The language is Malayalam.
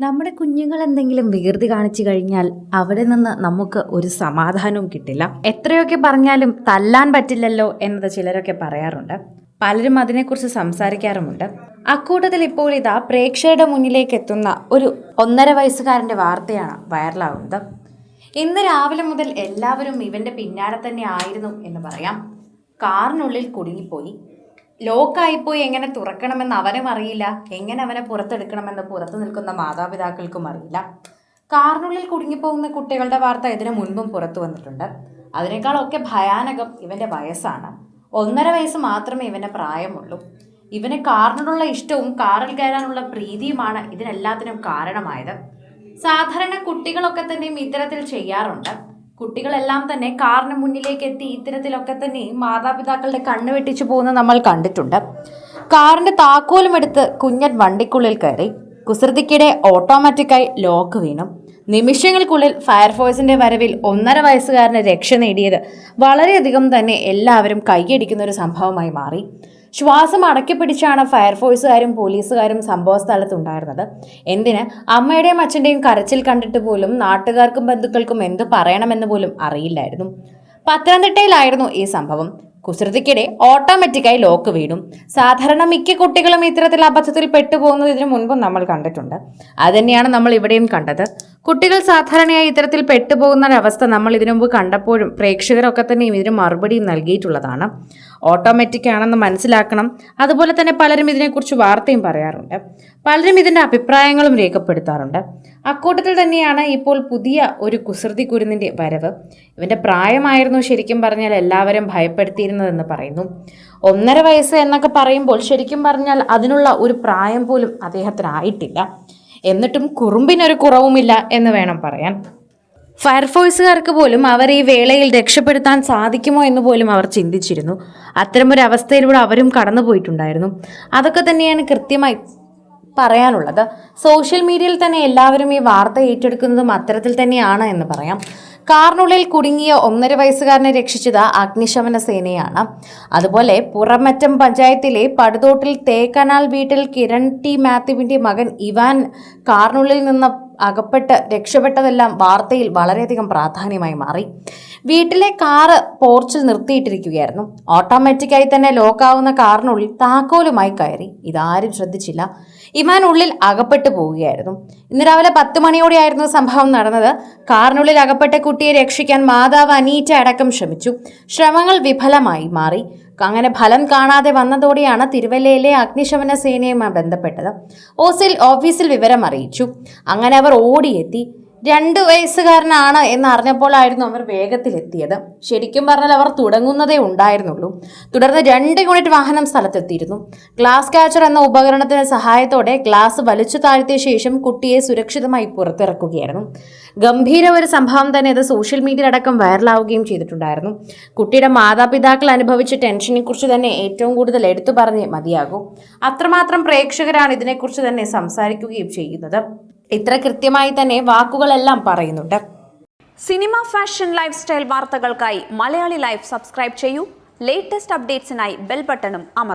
നമ്മുടെ കുഞ്ഞുങ്ങൾ എന്തെങ്കിലും വികൃതി കാണിച്ചു കഴിഞ്ഞാൽ അവിടെ നിന്ന് നമുക്ക് ഒരു സമാധാനവും കിട്ടില്ല. എത്രയൊക്കെ പറഞ്ഞാലും തല്ലാൻ പറ്റില്ലല്ലോ എന്നത് ചിലരൊക്കെ പറയാറുണ്ട്. പലരും അതിനെക്കുറിച്ച് സംസാരിക്കാറുമുണ്ട്. അക്കൂട്ടത്തിൽ ഇപ്പോൾ ഇതാ പ്രേക്ഷകരുടെ മുന്നിലേക്ക് എത്തുന്ന ഒരു ഒന്നര വയസ്സുകാരന്റെ വാർത്തയാണ് വൈറലാകുന്നത് ഇന്ന് രാവിലെ മുതൽ എല്ലാവരും ഇവന്റെ പിന്നാലെ തന്നെ ആയിരുന്നു എന്ന് പറയാം. കാറിനുള്ളിൽ കുടുങ്ങിപ്പോയി. ലോക്കായിപ്പോയി എങ്ങനെ തുറക്കണമെന്ന് അവനും അറിയില്ല. എങ്ങനെ അവനെ പുറത്തെടുക്കണമെന്ന് പുറത്തു നിൽക്കുന്ന മാതാപിതാക്കൾക്കും അറിയില്ല. കാറിനുള്ളിൽ കുടുങ്ങിപ്പോകുന്ന കുട്ടികളുടെ വാർത്ത ഇതിനു മുൻപും പുറത്തു വന്നിട്ടുണ്ട്. അതിനേക്കാളൊക്കെ ഭയാനകം ഇവന്റെ വയസ്സാണ്. ഒന്നര വയസ്സ് മാത്രമേ ഇവന്റെ പ്രായമുള്ളൂ. ഇവന് കാറിനോടുള്ള ഇഷ്ടവും കാറിൽ കയറാനുള്ള പ്രീതിയുമാണ് ഇതിനെല്ലാത്തിനും കാരണമായത്. സാധാരണ കുട്ടികളൊക്കെ തന്നെയും ഇത്തരത്തിൽ ചെയ്യാറുണ്ട്. കുട്ടികളെല്ലാം തന്നെ കാറിന് മുന്നിലേക്ക് എത്തി ഇത്തരത്തിലൊക്കെ തന്നെ മാതാപിതാക്കളുടെ കണ്ണ് വെട്ടിച്ചു പോകുന്നത് നമ്മൾ കണ്ടിട്ടുണ്ട്. കാറിന്റെ താക്കോലും എടുത്ത് കുഞ്ഞൻ വണ്ടിക്കുള്ളിൽ കയറി. കുസൃതിക്കിടെ ഓട്ടോമാറ്റിക്കായി ലോക്ക് വീണു. നിമിഷങ്ങൾക്കുള്ളിൽ ഫയർഫോഴ്സിന്റെ വരവിൽ ഒന്നര വയസ്സുകാരന് രക്ഷ നേടിയത് വളരെയധികം തന്നെ എല്ലാവരും കൈയടിക്കുന്ന ഒരു സംഭവമായി മാറി. ശ്വാസം അടക്കിപ്പിടിച്ചാണ് ഫയർഫോഴ്സുകാരും പോലീസുകാരും സംഭവ സ്ഥലത്തുണ്ടായിരുന്നത് എന്തിന്? അമ്മയുടെയും അച്ഛന്റെയും കരച്ചിൽ കണ്ടിട്ട് പോലും നാട്ടുകാർക്കും ബന്ധുക്കൾക്കും എന്ത് പറയണമെന്ന് പോലും അറിയില്ലായിരുന്നു. പത്തനംതിട്ടയിലായിരുന്നു ഈ സംഭവം. കുസൃതിക്കിടെ ഓട്ടോമാറ്റിക്കായി ലോക്ക് വീണു. സാധാരണ മിക്ക കുട്ടികളും ഇത്തരത്തിൽ അബദ്ധത്തിൽ പെട്ടുപോകുന്നത് ഇതിനു മുൻപും നമ്മൾ കണ്ടിട്ടുണ്ട്. അതുതന്നെയാണ് നമ്മൾ ഇവിടെയും കണ്ടത്. കുട്ടികൾ സാധാരണയായി ഇത്തരത്തിൽ പെട്ടുപോകുന്ന ഒരവസ്ഥ നമ്മൾ ഇതിനു മുമ്പ് കണ്ടപ്പോഴും പ്രേക്ഷകരൊക്കെ തന്നെയും ഇതിന് മറുപടിയും നൽകിയിട്ടുള്ളതാണ്. ഓട്ടോമാറ്റിക് ആണെന്ന് മനസ്സിലാക്കണം. അതുപോലെ തന്നെ പലരും ഇതിനെക്കുറിച്ച് വാർത്തയും പറയാറുണ്ട്. പലരും ഇതിന്റെ അഭിപ്രായങ്ങളും രേഖപ്പെടുത്താറുണ്ട്. അക്കൂട്ടത്തിൽ തന്നെയാണ് ഇപ്പോൾ പുതിയ ഒരു കുസൃതി കുരുന്നിന്റെ വരവ്. ഇവന്റെ പ്രായമായിരുന്നു ശരിക്കും പറഞ്ഞാൽ എല്ലാവരും ഭയപ്പെടുത്തിയിരുന്നതെന്ന് പറയുന്നു. ഒന്നര വയസ്സ് എന്നൊക്കെ പറയുമ്പോൾ ശരിക്കും പറഞ്ഞാൽ അതിനുള്ള ഒരു പ്രായം പോലും അദ്ദേഹത്തിനായിട്ടില്ല. എന്നിട്ടും കുറുമ്പിനൊരു കുറവുമില്ല എന്ന് വേണം പറയാൻ. ഫയർഫോഴ്സുകാർക്ക് പോലും അവർ ഈ വേളയിൽ രക്ഷപ്പെടുത്താൻ സാധിക്കുമോ എന്ന് പോലും അവർ ചിന്തിച്ചിരുന്നു. അത്തരമൊരു അവസ്ഥയിലൂടെ അവരും കടന്നുപോയിട്ടുണ്ടായിരുന്നു. അതൊക്കെ തന്നെയാണ് കൃത്യമായി പറയാനുള്ളത്. സോഷ്യൽ മീഡിയയിൽ തന്നെ എല്ലാവരും ഈ വാർത്ത ഏറ്റെടുക്കുന്നതും അത്തരത്തിൽ തന്നെയാണ് എന്ന് പറയാം. കാറിനുള്ളിൽ കുടുങ്ങിയ ഒന്നര വയസ്സുകാരനെ രക്ഷിച്ചത് അഗ്നിശമന സേനയാണ്. അതുപോലെ പുറമറ്റം പഞ്ചായത്തിലെ പടുതോട്ടിൽ തേക്കനാൽ വീട്ടിൽ കിരൺ ടി മാത്യുവിന്റെ മകൻ ഇവാൻ കാറിനുള്ളിൽ നിന്ന് അകപ്പെട്ട് രക്ഷപ്പെട്ടതെല്ലാം വാർത്തയിൽ വളരെയധികം പ്രാധാന്യമായി മാറി. വീട്ടിലെ കാറ് പോർച്ചിൽ നിർത്തിയിട്ടിരിക്കുകയായിരുന്നു. ഓട്ടോമാറ്റിക്കായി തന്നെ ലോക്കാവുന്ന കാറിനുള്ളിൽ താക്കോലുമായി കയറി. ഇതാരും ശ്രദ്ധിച്ചില്ല. ഇമാൻ ഉള്ളിൽ അകപ്പെട്ടു പോവുകയായിരുന്നു. ഇന്ന് രാവിലെ പത്ത് മണിയോടെയായിരുന്നു സംഭവം നടന്നത്. കാറിനുള്ളിൽ അകപ്പെട്ട കുട്ടിയെ രക്ഷിക്കാൻ മാതാവ് അനീറ്റ അടക്കം ശ്രമിച്ചു. ശ്രമങ്ങൾ വിഫലമായി മാറി. അങ്ങനെ ഫലം കാണാതെ വന്നതോടെയാണ് തിരുവല്ലയിലെ അഗ്നിശമന സേനയുമായി ബന്ധപ്പെട്ടത്. ഓസിൽ ഓഫീസിൽ വിവരം അറിയിച്ചു അങ്ങനെ അവർ ഓടിയെത്തി. രണ്ട് വയസ്സുകാരനാണ് എന്ന് അറിഞ്ഞപ്പോഴായിരുന്നു അവർ വേഗത്തിലെത്തിയത്. ശരിക്കും പറഞ്ഞാൽ അവർ തുടങ്ങുന്നതേ ഉണ്ടായിരുന്നുള്ളൂ. തുടർന്ന് രണ്ട് യൂണിറ്റ് വാഹനം സ്ഥലത്തെത്തിയിരുന്നു. ഗ്ലാസ് കാച്ചർ എന്ന ഉപകരണത്തിന്റെ സഹായത്തോടെ ഗ്ലാസ് വലിച്ചു താഴ്ത്തിയ ശേഷം കുട്ടിയെ സുരക്ഷിതമായി പുറത്തിറക്കുകയായിരുന്നു. ഗംഭീര ഒരു സംഭവം തന്നെ ഇത് സോഷ്യൽ മീഡിയ അടക്കം വൈറലാവുകയും ചെയ്തിട്ടുണ്ടായിരുന്നു. കുട്ടിയുടെ മാതാപിതാക്കൾ അനുഭവിച്ച ടെൻഷനെ കുറിച്ച് തന്നെ ഏറ്റവും കൂടുതൽ എടുത്തു പറഞ്ഞ് മതിയാകൂ. അത്രമാത്രം പ്രേക്ഷകരാണ് ഇതിനെക്കുറിച്ച് തന്നെ സംസാരിക്കുകയും ചെയ്യുന്നത്. ഇത്ര കൃത്യമായി തന്നെ വാക്കുകളെല്ലാം പറയുന്നുണ്ട്. സിനിമ ഫാഷൻ ലൈഫ് സ്റ്റൈൽ വാർത്തകൾക്കായി മലയാളി ലൈഫ് സബ്സ്ക്രൈബ് ചെയ്യൂ. ലേറ്റസ്റ്റ് അപ്ഡേറ്റ്സിനായി ബെൽ ബട്ടണും അമർ